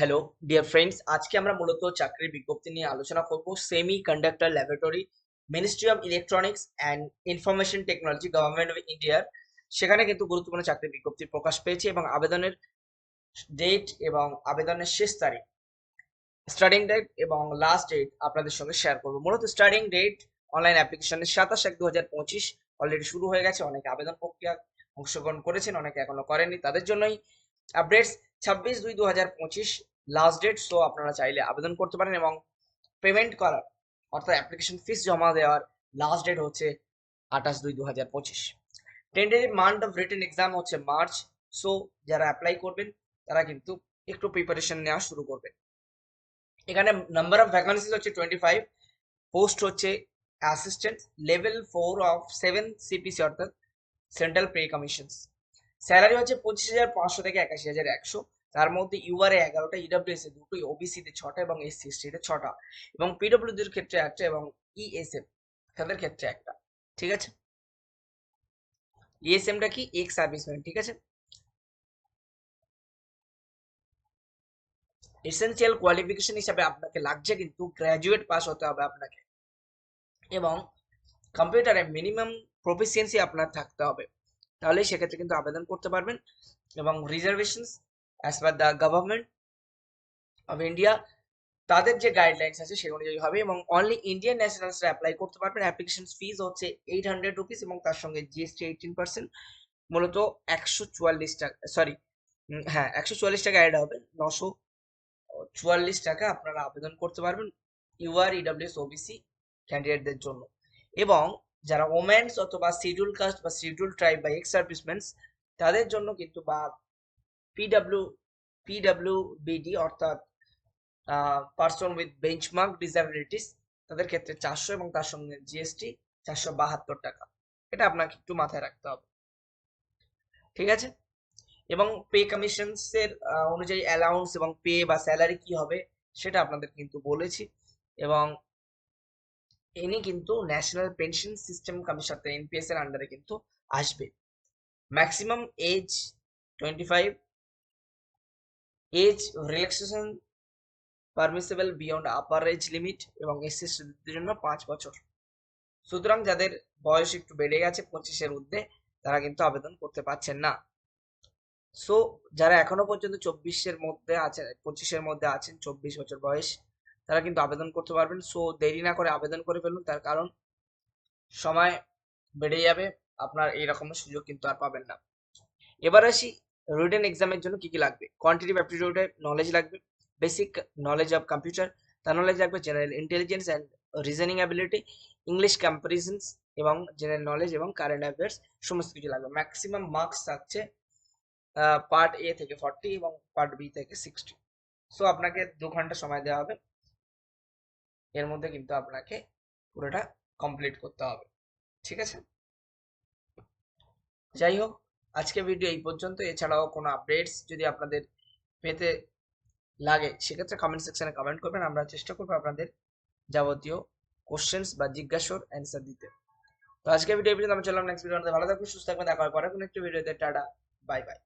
Hello dear friends আজকে আমরা মূলত চাকরির বিজ্ঞপ্তি নিয়ে আলোচনা করব semiconductor laboratory ministry of electronics and information technology government of ইন্ডিয়ার সেখানে কিন্তু গুরুত্বপূর্ণ চাকরির বিজ্ঞপ্তি প্রকাশ পেয়েছে এবং আবেদনের ডেট এবং আবেদনের শেষ তারিখ স্টার্টিং ডেট এবং লাস্ট ডেট আপনাদের সঙ্গে শেয়ার করব। মূলত স্টার্টিং ডেট অনলাইন অ্যাপ্লিকেশনের সাতাশ এক দু হাজার পঁচিশ অলরেডি শুরু হয়ে গেছে। অনেকে আবেদন প্রক্রিয়া অংশগ্রহণ করেছেন, অনেকে এখনও করেননি। তাদের জন্যই আপডেটস ছাব্বিশ দুই দু হাজার পঁচিশ লাস্ট ডেট সো আপনারা চাইলে আবেদন করতে পারেন এবং পেমেন্ট করার, অর্থাৎ অ্যাপ্লিকেশন ফিস জমা দেওয়ার লাস্ট ডেট হচ্ছে আঠাশ দুই দু হাজার পঁচিশ। Tentative month of written exam হচ্ছে মার্চ সো যারা অ্যাপ্লাই করবেন, তারা কিন্তু একটু প্রিপারেশন নেওয়া শুরু করবেন। এখানে নাম্বার অফ ভ্যাকান্সিজ হচ্ছে টোয়েন্টি ফাইভ পোস্ট হচ্ছে assistant level four of seven CPC অর্থাৎ সেন্ট্রাল পে কমিশন স্যালারি হচ্ছে পঁচিশ হাজার পাঁচশো থেকে একাশি হাজার একশো। তার মধ্যে ইউআরএ এগারোটা ইডাব্লিউএস এ দুটো ওবিসিতে ছটা এবং এসসি এসটিতে ছটা এবং পিডব্লিউডির ক্ষেত্রে একটা এবং ইএসএম তাদের ক্ষেত্রে একটা, ঠিক আছে? ইএসএমটা কি? এক্স সার্ভিসম্যান ঠিক আছে? এসেনশিয়াল কোয়ালিফিকেশন হিসাবে আপনাকে লাগছে কিন্তু গ্র্যাজুয়েট পাস হতে হবে আপনাকে এবং কম্পিউটারে মিনিমাম প্রফিসিয়েন্সি আপনার থাকতে হবে। তাহলে সেক্ষেত্রে কিন্তু আবেদন করতে পারবেন এবং reservations as per the government of India তাদের যে গাইডলাইন্স আছে সেই অনুযায়ী হবে এবং অনলি ইন্ডিয়ান ন্যাশনালসরা অ্যাপ্লাই করতে পারবেন। অ্যাপ্লিকেশন ফিজ হচ্ছে এইট হান্ড্রেড রুপিস এবং তার সঙ্গে জিএসটি এইটিন পার্সেন্ট মূলত একশো চুয়াল্লিশ টাকা সরি হ্যাঁ একশো চুয়াল্লিশ টাকা অ্যাড হবে। নশো চুয়াল্লিশ টাকা আপনারা আবেদন করতে পারবেন ইউআর ইডাব্লিউএস ওবিসি ক্যান্ডিডেটদের জন্য। এবং যারা ওমেন্স অথবা শিডিউল কাস্ট বা শিডিউল ট্রাইব বা এক্স সার্ভিসম্যানস তাদের জন্য কিন্তু বা পিডাব্লিউ পিডাব্লিউ বিডি অর্থাৎ পার্সন উইথ বেঞ্চমার্ক ডিসএবিলিটিস তাদের ক্ষেত্রে চারশো এবং তার সঙ্গে জিএসটি চারশো বাহাত্তর টাকা। এটা আপনাকে একটু মাথায় রাখতে হবে। ঠিক আছে? এবং পে কমিশনস এর অনুযায়ী অ্যালাউন্স এবং পে বা স্যালারি কি হবে, সেটা আপনাদের কিন্তু বলেছি। এবং ইনি কিন্তু national pension system commission NPS এর আন্ডারে কিন্তু আসবে। Maximum age twenty five age relaxation permissible beyond upper age limit এবং এসসি স্টুডেন্টদের জন্য পাঁচ বছর। সুতরাং যাদের বয়স একটু বেড়ে গেছে পঁচিশের ঊর্ধ্বে, তারা কিন্তু আবেদন করতে পারছেন না। সো যারা এখনও পর্যন্ত চব্বিশের মধ্যে আছেন, পঁচিশের মধ্যে আছেন, চব্বিশ বছর বয়স, তারা কিন্তু আবেদন করতে পারবেন। সো দেরি না করে আবেদন করে ফেলুন, তার কারণ সময় বেড়ে যাবে, আপনার এই রকমের সুযোগ কিন্তু আর পাবেন না। এবার আসি রিটেন এক্সামের জন্য কি কি লাগবে? কোয়ান্টিটিভ অ্যাপটিটিউডের নলেজ লাগবে বেসিক নলেজ অফ কম্পিউটার তার নলেজ লাগবে general intelligence and reasoning ability English comparisons এবং জেনারেল নলেজ এবং কারেন্ট অ্যাফেয়ার্স সমস্ত কিছু লাগবে। ম্যাক্সিমাম মার্কস থাকছে পার্ট এ থেকে ফর্টি এবং পার্ট বি থেকে সিক্সটি সো আপনাকে দু ঘণ্টা সময় দেওয়া হবে। এর মধ্যে কিন্তু আপনাকে পুরোটা কমপ্লিট করতে হবে। ঠিক আছে? যাই হোক আজকে ভিডিও এই পর্যন্ত। এছাড়াও কোনো আপডেটস যদি আপনাদের পেতে লাগে, সেক্ষেত্রে কমেন্ট সেকশানে কমেন্ট করবেন। আমরা চেষ্টা করব আপনাদের যাবতীয় কোশ্চেন্স বা জিজ্ঞাসার অ্যান্সার দিতে। তো আজকে ভিডিও পর্যন্ত, আমি চললাম নেক্সট ভিডিও ভালো থাকবেন, সুস্থ থাকবেন। দেখা হয় পরে কোনো একটি ভিডিওতে টাটা বাই বাই